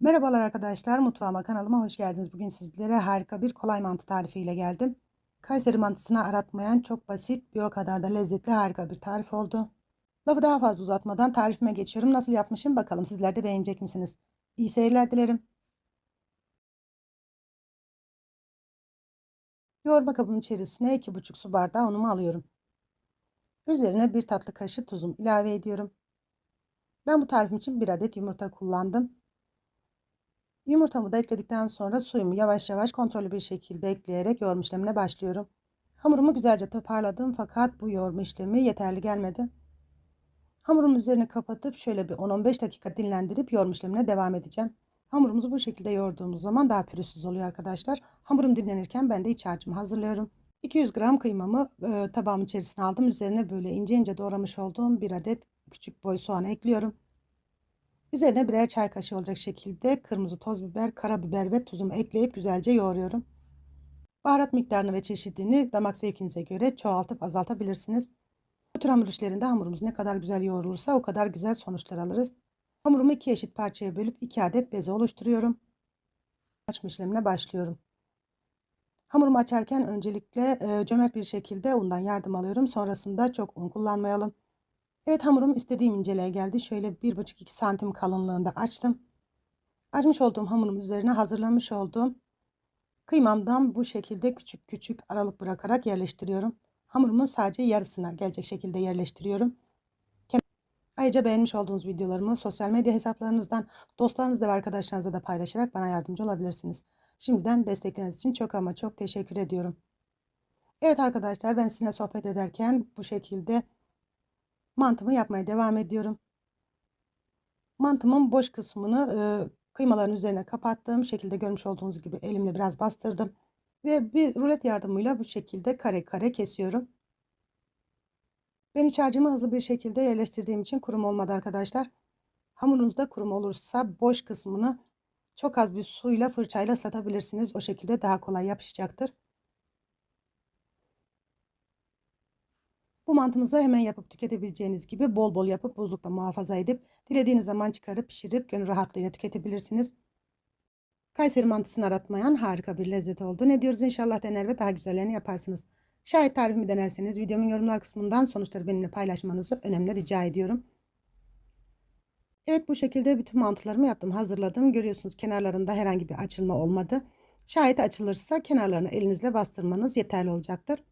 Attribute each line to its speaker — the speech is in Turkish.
Speaker 1: Merhabalar arkadaşlar, mutfağıma kanalıma hoş geldiniz. Bugün sizlere harika bir kolay mantı tarifiyle geldim. Kayseri mantısına aratmayan çok basit, bir o kadar da lezzetli harika bir tarif oldu. Lafı daha fazla uzatmadan tarifime geçiyorum. Nasıl yapmışım bakalım sizler de beğenecek misiniz? İyi seyirler dilerim. Yoğurma kabımın içerisine 2,5 su bardağı unumu alıyorum. Üzerine 1 tatlı kaşığı tuzum ilave ediyorum. Ben bu tarifim için 1 adet yumurta kullandım. Yumurtamı da ekledikten sonra suyumu yavaş yavaş kontrollü bir şekilde ekleyerek yoğurma işlemine başlıyorum. Hamurumu güzelce toparladım fakat bu yoğurma işlemi yeterli gelmedi. Hamurumun üzerini kapatıp şöyle bir 10-15 dakika dinlendirip yoğurma işlemine devam edeceğim. Hamurumuzu bu şekilde yoğurduğumuz zaman daha pürüzsüz oluyor arkadaşlar. Hamurum dinlenirken ben de iç harcımı hazırlıyorum. 200 gram kıymamı e, tabağımın içerisine aldım. Üzerine böyle ince ince doğramış olduğum bir adet küçük boy soğanı ekliyorum. Üzerine birer çay kaşığı olacak şekilde kırmızı toz biber, karabiber ve tuzumu ekleyip güzelce yoğuruyorum. Baharat miktarını ve çeşidini damak zevkinize göre çoğaltıp azaltabilirsiniz. Bu tür hamur işlerinde hamurumuz ne kadar güzel yoğrulursa o kadar güzel sonuçlar alırız. Hamurumu iki eşit parçaya bölüp iki adet beze oluşturuyorum. Açma işlemine başlıyorum. Hamurumu açarken öncelikle e, cömert bir şekilde undan yardım alıyorum. Sonrasında çok un kullanmayalım. Evet hamurum istediğim inceliğe geldi. Şöyle 1,5-2 santim kalınlığında açtım. Açmış olduğum hamurum üzerine hazırlamış olduğum kıymamdan bu şekilde küçük küçük aralık bırakarak yerleştiriyorum. Hamurumun sadece yarısına gelecek şekilde yerleştiriyorum. Ayrıca beğenmiş olduğunuz videolarımı sosyal medya hesaplarınızdan dostlarınızla ve arkadaşlarınızla da paylaşarak bana yardımcı olabilirsiniz. Şimdiden destekleriniz için çok ama çok teşekkür ediyorum. Evet arkadaşlar ben sizinle sohbet ederken bu şekilde mantımı yapmaya devam ediyorum. Mantımın boş kısmını e, kıymaların üzerine kapattığım şekilde görmüş olduğunuz gibi elimle biraz bastırdım. Ve bir rulet yardımıyla bu şekilde kare kare kesiyorum. Ben iç harcımı hızlı bir şekilde yerleştirdiğim için kurum olmadı arkadaşlar. Hamurunuzda kurum olursa boş kısmını çok az bir suyla fırçayla ıslatabilirsiniz. O şekilde daha kolay yapışacaktır. Bu mantımızı hemen yapıp tüketebileceğiniz gibi bol bol yapıp buzlukta muhafaza edip dilediğiniz zaman çıkarıp pişirip gönül rahatlığıyla tüketebilirsiniz. Kayseri mantısını aratmayan harika bir lezzet oldu. Ne diyoruz inşallah dener ve daha güzellerini yaparsınız. Şayet tarifimi denerseniz videomun yorumlar kısmından sonuçları benimle paylaşmanızı önemli rica ediyorum. Evet bu şekilde bütün mantılarımı yaptım hazırladım. Görüyorsunuz kenarlarında herhangi bir açılma olmadı. Şayet açılırsa kenarlarını elinizle bastırmanız yeterli olacaktır.